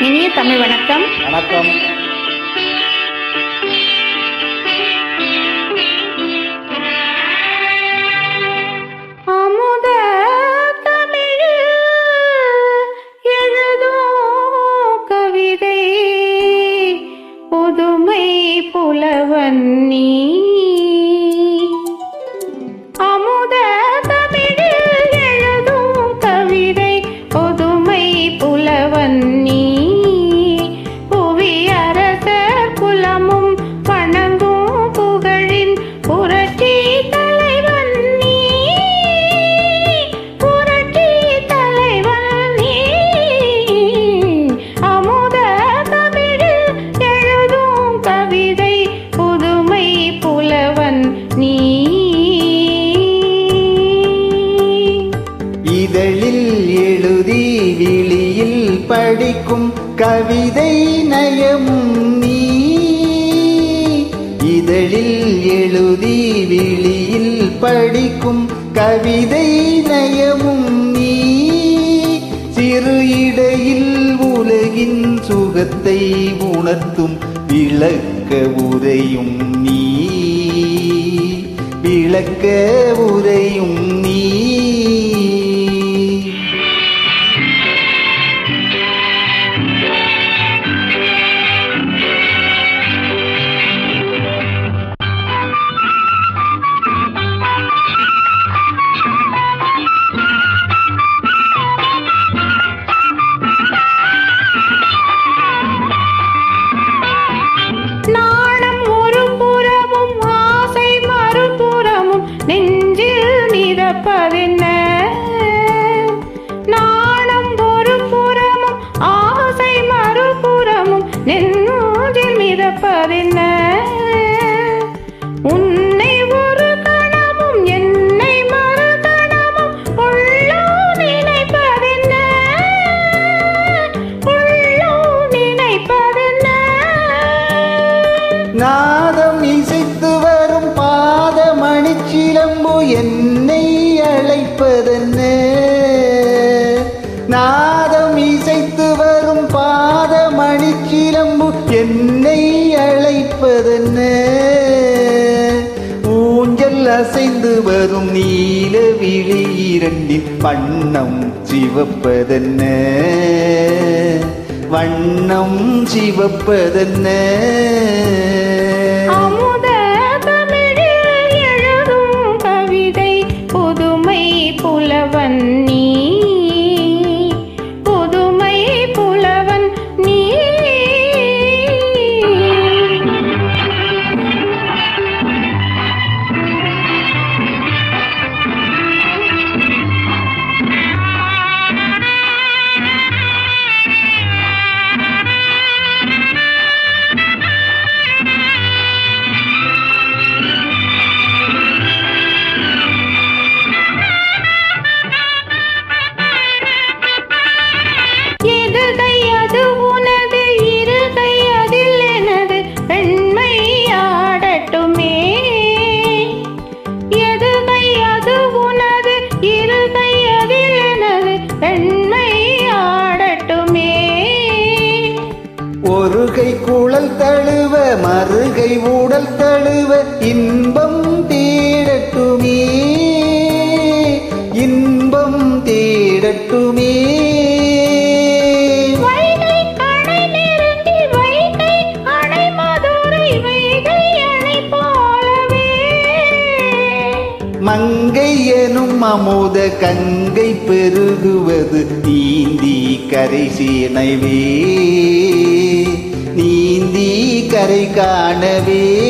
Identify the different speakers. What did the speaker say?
Speaker 1: இனிய தமிழ் வணக்கம்.
Speaker 2: வணக்கம்.
Speaker 1: அமுத தமிழில் எழுதும் கவிதை புதுமை புலவன் நீ.
Speaker 2: படிக்கும் கவிதை நயமும் நீ. இதழில் எழுதி விழியில் படிக்கும் கவிதை நயமும் நீ. சிறு இடையில் உலகின் சுகத்தை உணர்த்தும் விளக்க உரையும் நீ. விளக்க உரையும் நீ.
Speaker 1: மறுபுறமும் நெஞ்சில் மிதப்பதென்ன? உன்னை ஒரு கணமும் என்னை மறு கணமும் உள்ளோ நினைப்பதென்ன? உள்ளோ நினைப்பதென்ன?
Speaker 2: நாதம் இசைத்து வரும் பாத மணிச்சிலம்பு என்னை அழைப்பதென்ன? நான் என்னை அழைப்பதென்ன? ஊஞ்சல் அசைந்து வரும் நீல விழி இரண்டின் வண்ணம் சிவப்பதென்ன? வண்ணம் சிவப்பதென்ன?
Speaker 1: தமிழில் எழுதும் கவிதை புதுமை புலவன்
Speaker 2: மங்கை எனும் அமுத கங்கை பெருகுவது நீந்தி கரை சீனவே. நீந்தி கரை காணவே.